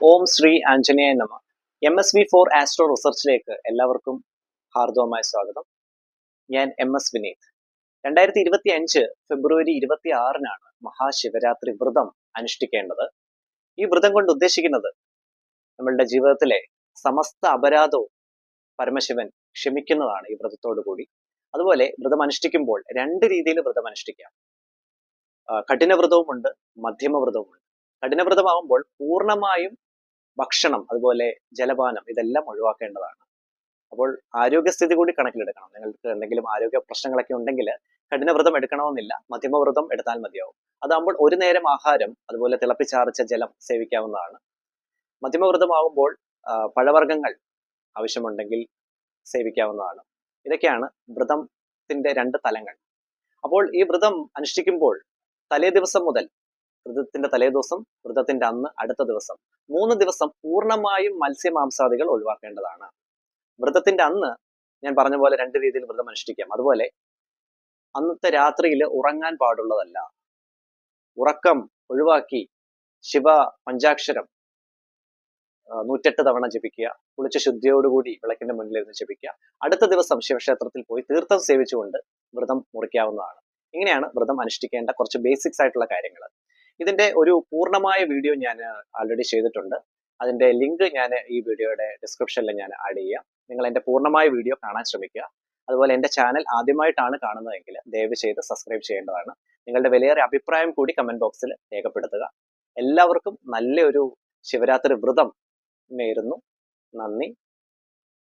ഓം ശ്രീ ആഞ്ജനേയ നമ. M S V for astro റിസർച്ചിലേക്ക് എല്ലാവർക്കും ഹാർദവമായ സ്വാഗതം. ഞാൻ എം എസ് വിനീത്. രണ്ടായിരത്തി ഇരുപത്തി അഞ്ച് ഫെബ്രുവരി ഇരുപത്തി ആറിനാണ് മഹാശിവരാത്രി വ്രതം അനുഷ്ഠിക്കേണ്ടത്. ഈ വ്രതം കൊണ്ട് ഉദ്ദേശിക്കുന്നത് നമ്മളുടെ ജീവിതത്തിലെ സമസ്ത അപരാധവും പരമശിവൻ ക്ഷമിക്കുന്നതാണ് ഈ വ്രതത്തോടു കൂടി. അതുപോലെ വ്രതം അനുഷ്ഠിക്കുമ്പോൾ രണ്ട് രീതിയിൽ വ്രതം അനുഷ്ഠിക്കാം. കഠിനവ്രതവുമുണ്ട് മധ്യമവ്രതവുമുണ്ട്. കഠിനവ്രതമാകുമ്പോൾ പൂർണമായും ഭക്ഷണം അതുപോലെ ജലപാനം ഇതെല്ലാം ഒഴിവാക്കേണ്ടതാണ്. അപ്പോൾ ആരോഗ്യസ്ഥിതി കൂടി കണക്കിലെടുക്കണം. നിങ്ങൾക്ക് എന്തെങ്കിലും ആരോഗ്യ പ്രശ്നങ്ങളൊക്കെ ഉണ്ടെങ്കിൽ കഠിനവ്രതം എടുക്കണമെന്നില്ല. മധ്യമവ്രതം എടുത്താൽ മതിയാവും. അതാകുമ്പോൾ ഒരു നേരം ആഹാരം അതുപോലെ തിളപ്പിച്ചാറിച്ച ജലം സേവിക്കാവുന്നതാണ്. മധ്യമവ്രതമാകുമ്പോൾ പഴവർഗങ്ങൾ ആവശ്യമുണ്ടെങ്കിൽ സേവിക്കാവുന്നതാണ്. ഇതൊക്കെയാണ് വ്രതത്തിന്റെ രണ്ട് തലങ്ങൾ. അപ്പോൾ ഈ വ്രതം അനുഷ്ഠിക്കുമ്പോൾ തലേ ദിവസം മുതൽ വ്രതത്തിന്റെ തലേ ദിവസം വ്രതത്തിന്റെ അന്ന് അടുത്ത ദിവസം മൂന്ന് ദിവസം പൂർണമായും മത്സ്യമാംസാദികൾ ഒഴിവാക്കേണ്ടതാണ്. വ്രതത്തിന്റെ അന്ന് ഞാൻ പറഞ്ഞ പോലെ രണ്ട് രീതിയിൽ വ്രതം അനുഷ്ഠിക്കാം. അതുപോലെ അന്നത്തെ രാത്രിയിൽ ഉറങ്ങാൻ പാടുള്ളതല്ല. ഉറക്കം ഒഴിവാക്കി ശിവ പഞ്ചാക്ഷരം നൂറ്റെട്ട് തവണ ജപിക്കുക. കുളിച്ച ശുദ്ധിയോടുകൂടി വിളക്കിന്റെ മുന്നിലിരുന്ന് ജപിക്കുക. അടുത്ത ദിവസം ശിവക്ഷേത്രത്തിൽ പോയി തീർത്ഥം സേവിച്ചുകൊണ്ട് വ്രതം മുറിക്കാവുന്നതാണ്. ഇങ്ങനെയാണ് വ്രതം അനുഷ്ഠിക്കേണ്ട കുറച്ച് ബേസിക്സ് ആയിട്ടുള്ള കാര്യങ്ങൾ ഇതിന്റെ ഒരു പൂർണമായ വീഡിയോ ഞാൻ ആൾറെഡി ചെയ്തിട്ടുണ്ട്. അതിന്റെ ലിങ്ക് ഞാൻ ഈ വീഡിയോയുടെ ഡിസ്ക്രിപ്ഷനിൽ ഞാൻ ആഡ് ചെയ്യാം. നിങ്ങൾ എന്റെ പൂർണമായ വീഡിയോ കാണാൻ ശ്രമിക്കുക. അതുപോലെ എന്റെ ചാനൽ ആദ്യമായിട്ടാണ് കാണുന്നതെങ്കിൽ ദയവ് ചെയ്ത് സബ്സ്ക്രൈബ് ചെയ്യേണ്ടതാണ്. നിങ്ങളുടെ വിലയേറിയ അഭിപ്രായം കൂടി കമന്റ് ബോക്സിൽ രേഖപ്പെടുത്തുക. എല്ലാവർക്കും നല്ലൊരു ശിവരാത്രി വ്രതം നേരുന്നു. നന്ദി.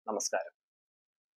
നമസ്കാരം.